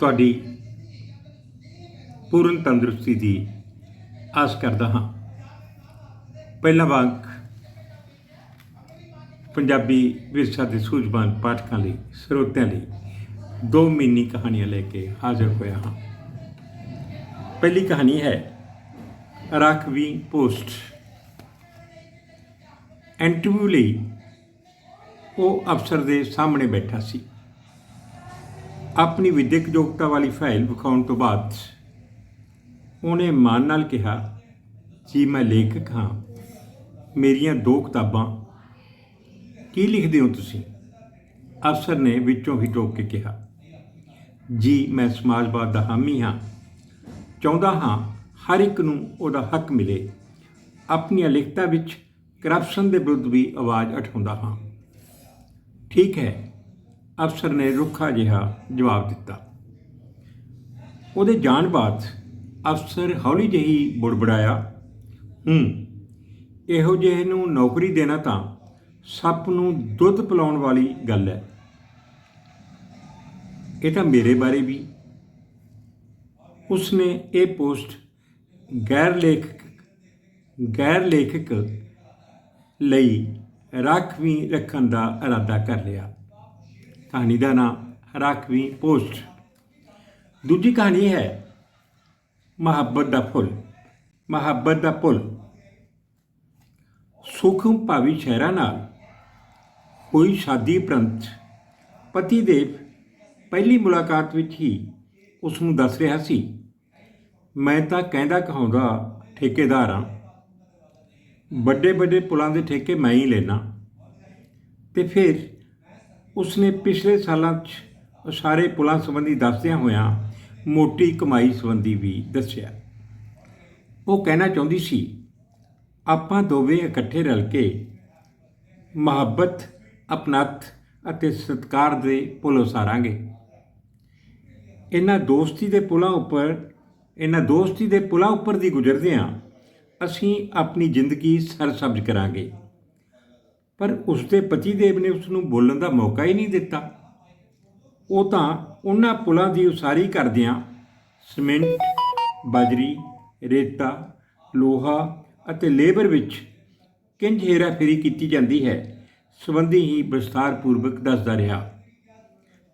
ਤੁਹਾਡੀ ਪੂਰਨ ਤੰਦਰੁਸਤੀ ਦੀ ਆਸ ਕਰਦਾ ਹਾਂ। ਪਹਿਲਾਂ ਵਾਂਗ ਪੰਜਾਬੀ ਵਿਰਸਾ ਦੇ ਸੂਝਵਾਨ ਪਾਠਕਾਂ ਲਈ, ਸਰੋਤਿਆਂ ਲਈ ਦੋ ਮਿੰਨੀ ਕਹਾਣੀਆਂ ਲੈ ਕੇ ਹਾਜ਼ਰ ਹੋਇਆ ਹਾਂ। ਪਹਿਲੀ ਕਹਾਣੀ ਹੈ, ਰਾਖਵੀ ਪੋਸਟ। ਇੰਟਰਵਿਊ ਲਈ ਉਹ ਅਫਸਰ ਦੇ ਸਾਹਮਣੇ ਬੈਠਾ ਸੀ। ਆਪਣੀ ਵਿਦਿਅਕ ਯੋਗਤਾ ਵਾਲੀ ਫਾਈਲ ਵਿਖਾਉਣ ਤੋਂ ਬਾਅਦ ਉਹਨੇ ਮਾਨ ਨਾਲ ਕਿਹਾ, ਜੀ, ਮੈਂ ਲੇਖਕ ਹਾਂ। ਮੇਰੀਆਂ ਦੋ ਕਿਤਾਬਾਂ। ਕੀ ਲਿਖਦੇ ਹੋ ਤੁਸੀਂ? ਅਫਸਰ ਨੇ ਵਿੱਚੋਂ ਹੀ ਟੋਕ ਕੇ ਕਿਹਾ, ਜੀ, ਮੈਂ ਸਮਾਜਵਾਦ ਦਾ ਹਾਮੀ ਹਾਂ। ਚਾਹੁੰਦਾ ਹਾਂ ਹਰ ਇੱਕ ਨੂੰ ਉਹਦਾ ਹੱਕ ਮਿਲੇ। ਆਪਣੀਆਂ ਲਿਖਤਾਂ ਵਿੱਚ ਕਰਪਸ਼ਨ ਦੇ ਵਿਰੁੱਧ ਵੀ ਆਵਾਜ਼ ਉਠਾਉਂਦਾ ਹਾਂ। ਠੀਕ ਹੈ ਅਫਸਰ ਨੇ ਰੁੱਖਾ ਜਿਹਾ ਜਵਾਬ ਦਿੱਤਾ। ਉਹਦੇ ਜਾਣ ਬਾਅਦ ਅਫਸਰ ਹੌਲੀ ਜਿਹੀ ਬੁੜਬੜਾਇਆ, ਹੂੰ, ਇਹੋ ਜਿਹੇ ਨੂੰ ਨੌਕਰੀ ਦੇਣਾ ਤਾਂ ਸੱਪ ਨੂੰ ਦੁੱਧ ਪਿਲਾਉਣ ਵਾਲੀ ਗੱਲ ਹੈ। ਇਹ ਤਾਂ ਮੇਰੇ ਬਾਰੇ ਵੀ। ਉਸਨੇ ਇਹ ਪੋਸਟ ਗੈਰ ਲੇਖਕ ਗੈਰ ਲੇਖਕ ਲਈ ਰਾਖਵੀਂ ਰੱਖਣ ਦਾ ਇਰਾਦਾ ਕਰ ਲਿਆ। ਕਹਾਣੀ ਦਾ ਨਾਮ ਰਾਖਵੀਂ ਪੋਸਟ। ਦੂਜੀ ਕਹਾਣੀ ਹੈ, ਮੁਹੱਬਤ ਦਾ ਫੁੱਲ ਮੁਹੱਬਤ ਦਾ ਪੁੱਲ। ਸੁਖਮ ਭਾਵੀ ਸ਼ਹਿਰਾਂ ਨਾਲ ਹੋਈ ਸ਼ਾਦੀ ਉਪਰੰਤ ਪਤੀ ਦੇਵ ਪਹਿਲੀ ਮੁਲਾਕਾਤ ਵਿੱਚ ਹੀ ਉਸ ਨੂੰ ਦੱਸ ਰਿਹਾ ਸੀ, ਮੈਂ ਤਾਂ ਕਹਿੰਦਾ ਕਹਾਉਂਦਾ ਠੇਕੇਦਾਰ ਹਾਂ। ਵੱਡੇ ਵੱਡੇ ਪੁਲਾਂ ਦੇ ਠੇਕੇ ਮੈਂ ਹੀ ਲੈਣਾ ਤੇ ਫਿਰ ਉਸਨੇ ਪਿਛਲੇ ਸਾਲਾਂ 'ਚ ਉਹ ਸਾਰੇ ਪੁਲਾਂ ਸੰਬੰਧੀ ਦੱਸਦਿਆਂ ਹੋਇਆਂ ਮੋਟੀ ਕਮਾਈ ਸੰਬੰਧੀ ਵੀ ਦੱਸਿਆ। ਉਹ ਕਹਿਣਾ ਚਾਹੁੰਦੀ ਸੀ, ਆਪਾਂ ਦੋਵੇਂ ਇਕੱਠੇ ਰਲ ਕੇ ਮੁਹੱਬਤ ਅਪਨਤ ਅਤੇ ਸਤਕਾਰ ਦੇ ਪੁਲ ਉਸਾਰਾਂਗੇ। ਇਹਨਾਂ ਦੋਸਤੀ ਦੇ ਪੁਲਾਂ ਉੱਪਰ, ਇਹਨਾਂ ਦੋਸਤੀ ਦੇ ਪੁਲਾਂ ਉੱਪਰ ਦੀ ਗੁਜ਼ਰਦਿਆਂ ਅਸੀਂ ਆਪਣੀ ਜ਼ਿੰਦਗੀ ਸਰਸਬਜ਼ ਕਰਾਂਗੇ। ਪਰ ਉਸ ਦੇ ਪਤੀ ਦੇਵ ਨੇ ਉਸ ਨੂੰ ਬੋਲਣ ਦਾ ਮੌਕਾ ਹੀ ਨਹੀਂ ਦਿੱਤਾ। ਉਹ ਤਾਂ ਉਹਨਾਂ ਪੁਲਾਂ ਦੀ ਉਸਾਰੀ ਕਰਦਿਆਂ ਸੀਮੈਂਟ, ਬਜਰੀ, ਰੇਤਾ, ਲੋਹਾ ਅਤੇ ਲੇਬਰ ਵਿੱਚ ਕਿੰਜ ਹੇਰਾਫੇਰੀ ਕੀਤੀ ਜਾਂਦੀ ਹੈ, ਸੰਬੰਧੀ ਹੀ ਵਿਸਥਾਰਪੂਰਵਕ ਦੱਸਦਾ ਰਿਹਾ।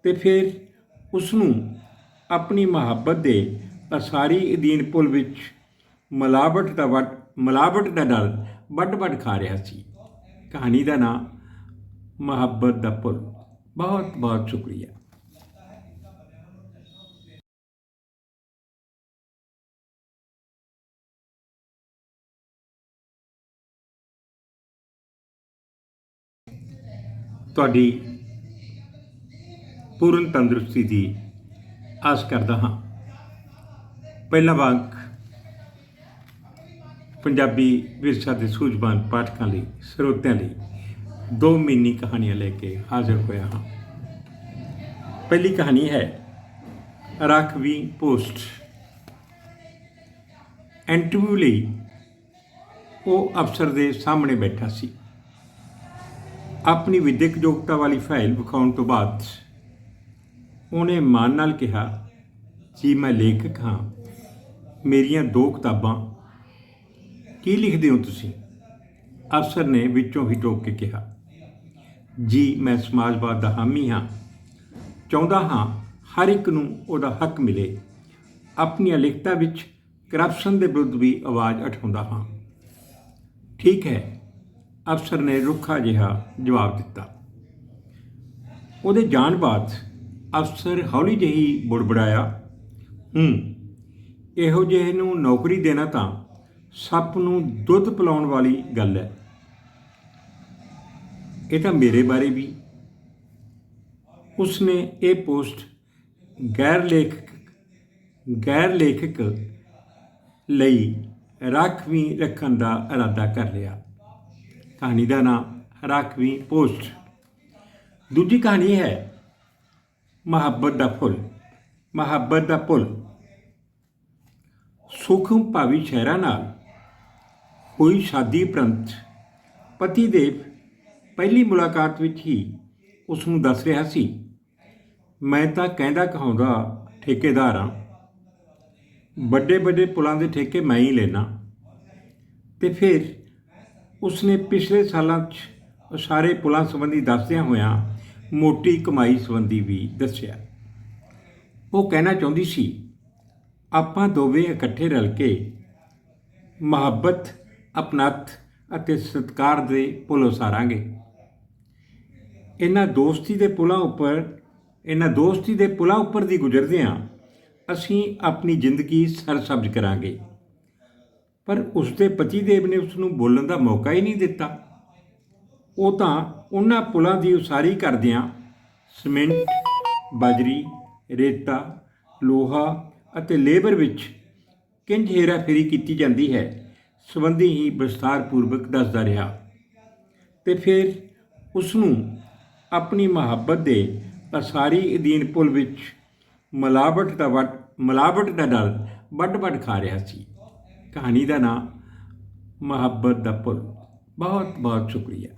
ਤੇ ਫਿਰ ਉਸ ਨੂੰ ਆਪਣੀ ਮੁਹੱਬਤ ਦੇ ਅਸਾਰੀ ਅਧੀਨ ਪੁਲ ਵਿੱਚ ਮਲਾਵਟ ਦਾ ਵੱਡ ਮਲਾਵਟ ਦਾ ਡਰ ਵੱਡ ਵੱਡ ਖਾ ਰਿਹਾ ਸੀ। ਕਹਾਣੀ ਦਾ ਨਾਮ ਮੁਹੱਬਤ ਦਾ ਪੁਲ ਬਹੁਤ ਬਹੁਤ ਸ਼ੁਕਰੀਆ ਤੁਹਾਡੀ ਪੂਰਨ ਤੰਦਰੁਸਤੀ ਦੀ ਆਸ ਕਰਦਾ ਹਾਂ ਪਹਿਲਾ ਵਾਂਗ ਪੰਜਾਬੀ ਵਿਰਸਾ ਦੇ ਸੂਝਵਾਨ ਪਾਠਕਾਂ ਲਈ, ਸਰੋਤਿਆਂ ਲਈ ਦੋ ਮਿੰਨੀ ਕਹਾਣੀਆਂ ਲੈ ਕੇ ਹਾਜ਼ਰ ਹੋਇਆ ਹਾਂ। ਪਹਿਲੀ ਕਹਾਣੀ ਹੈ, ਰਾਖਵੀ ਪੋਸਟ। ਇੰਟਰਵਿਊ ਲਈ ਉਹ ਅਫਸਰ ਦੇ ਸਾਹਮਣੇ ਬੈਠਾ ਸੀ। ਆਪਣੀ ਵਿਦਿਅਕ ਯੋਗਤਾ ਵਾਲੀ ਫਾਈਲ ਵਿਖਾਉਣ ਤੋਂ ਬਾਅਦ ਉਹਨੇ ਮਾਨ ਨਾਲ ਕਿਹਾ, ਜੀ, ਮੈਂ ਲੇਖਕ ਹਾਂ। ਮੇਰੀਆਂ ਦੋ ਕਿਤਾਬਾਂ ਕੀ ਲਿਖਦੇ ਹੋ ਤੁਸੀਂ? ਅਫਸਰ ਨੇ ਵਿੱਚੋਂ ਹੀ ਟੋਕ ਕੇ ਕਿਹਾ, ਜੀ, ਮੈਂ ਸਮਾਜਵਾਦ ਦਾ ਹਾਮੀ ਹਾਂ। ਚਾਹੁੰਦਾ ਹਾਂ ਹਰ ਇੱਕ ਨੂੰ ਉਹਦਾ ਹੱਕ ਮਿਲੇ। ਆਪਣੀਆਂ ਲਿਖਤਾਂ ਵਿੱਚ ਕਰਪਸ਼ਨ ਦੇ ਵਿਰੁੱਧ ਵੀ ਆਵਾਜ਼ ਉਠਾਉਂਦਾ ਹਾਂ। ਠੀਕ ਹੈ। ਅਫਸਰ ਨੇ ਰੁੱਖਾ ਜਿਹਾ ਜਵਾਬ ਦਿੱਤਾ। ਉਹਦੇ ਜਾਣ ਬਾਅਦ ਅਫਸਰ ਹੌਲੀ ਜਿਹੀ ਬੁੜਬੜਾਇਆ, ਹੂੰ, ਇਹੋ ਜਿਹੇ ਨੂੰ ਨੌਕਰੀ ਦੇਣਾ ਤਾਂ ਸੱਪ ਨੂੰ ਦੁੱਧ ਪਿਲਾਉਣ ਵਾਲੀ ਗੱਲ ਹੈ। ਇਹ ਤਾਂ ਮੇਰੇ ਬਾਰੇ ਵੀ। ਉਸਨੇ ਇਹ ਪੋਸਟ ਗੈਰ ਲੇਖਕ ਗੈਰ ਲੇਖਕ ਲਈ ਰਾਖਵੀਂ ਰੱਖਣ ਦਾ ਇਰਾਦਾ ਕਰ ਲਿਆ। ਕਹਾਣੀ ਦਾ ਨਾਮ ਰਾਖਵੀਂ ਪੋਸਟ। ਦੂਜੀ ਕਹਾਣੀ ਹੈ, ਮੁਹੱਬਤ ਦਾ ਫੁੱਲ, ਮੁਹੱਬਤ ਦਾ ਪੁੱਲ। ਸੁਖਮ ਭਾਵੀ ਸ਼ਹਿਰਾਂ ਨਾਲ ਹੋਈ ਸ਼ਾਦੀ ਉਪਰੰਤ ਪਤੀ ਦੇਵ ਪਹਿਲੀ ਮੁਲਾਕਾਤ ਵਿੱਚ ਹੀ ਉਸ ਨੂੰ ਦੱਸ ਰਿਹਾ ਸੀ, ਮੈਂ ਤਾਂ ਕਹਿੰਦਾ ਕਹਾਉਂਦਾ ਠੇਕੇਦਾਰ ਹਾਂ। ਵੱਡੇ ਵੱਡੇ ਪੁਲਾਂ ਦੇ ਠੇਕੇ ਮੈਂ ਹੀ ਲੈਣਾ ਤੇ ਫਿਰ ਉਸਨੇ ਪਿਛਲੇ ਸਾਲਾਂ 'ਚ ਉਹ ਸਾਰੇ ਪੁਲਾਂ ਸੰਬੰਧੀ ਦੱਸਦਿਆਂ ਹੋਇਆਂ ਮੋਟੀ ਕਮਾਈ ਸੰਬੰਧੀ ਵੀ ਦੱਸਿਆ। ਉਹ ਕਹਿਣਾ ਚਾਹੁੰਦੀ ਸੀ, ਆਪਾਂ ਦੋਵੇਂ ਇਕੱਠੇ ਰਲ ਕੇ ਮੁਹੱਬਤ ਅਪਨਤ ਅਤੇ ਸਤਿਕਾਰ ਦੇ ਪੁਲ ਉਸਾਰਾਂਗੇ ਇਹਨਾਂ ਦੋਸਤੀ ਦੇ ਪੁਲਾਂ ਉੱਪਰ ਇਹਨਾਂ ਦੋਸਤੀ ਦੇ ਪੁਲਾਂ ਉੱਪਰ ਦੀ ਗੁਜ਼ਰਦਿਆਂ ਅਸੀਂ ਆਪਣੀ ਜ਼ਿੰਦਗੀ ਸਰਸਬਜ਼ ਕਰਾਂਗੇ। ਪਰ ਉਸਦੇ ਪਤੀ ਦੇਵ ਨੇ ਉਸ ਨੂੰ ਬੋਲਣ ਦਾ ਮੌਕਾ ਹੀ ਨਹੀਂ ਦਿੱਤਾ। ਉਹ ਤਾਂ ਉਹਨਾਂ ਪੁਲਾਂ ਦੀ ਉਸਾਰੀ ਕਰਦਿਆਂ ਸੀਮੈਂਟ, ਬਜਰੀ, ਰੇਤਾ, ਲੋਹਾ ਅਤੇ ਲੇਬਰ ਵਿੱਚ ਕਿੰਜ ਹੇਰਾਫੇਰੀ ਕੀਤੀ ਜਾਂਦੀ ਹੈ। ਸੰਬੰਧੀ ਹੀ ਵਿਸਥਾਰਪੂਰਵਕ ਦੱਸਦਾ ਰਿਹਾ ਤੇ ਫਿਰ ਉਸ ਨੂੰ ਆਪਣੀ ਮੁਹੱਬਤ ਦੇ ਅਸਾਰੀ ਅਧੀਨ ਪੁਲ ਵਿੱਚ ਮਲਾਵਟ ਦਾ ਵੱਟ, ਮਲਾਵਟ ਦਾ ਡਰ ਵੱਡ ਵੱਡ ਖਾ ਰਿਹਾ ਸੀ। ਕਹਾਣੀ ਦਾ ਨਾਮ ਮੁਹੱਬਤ ਦਾ ਪੁਲ। ਬਹੁਤ ਬਹੁਤ ਸ਼ੁਕਰੀਆ।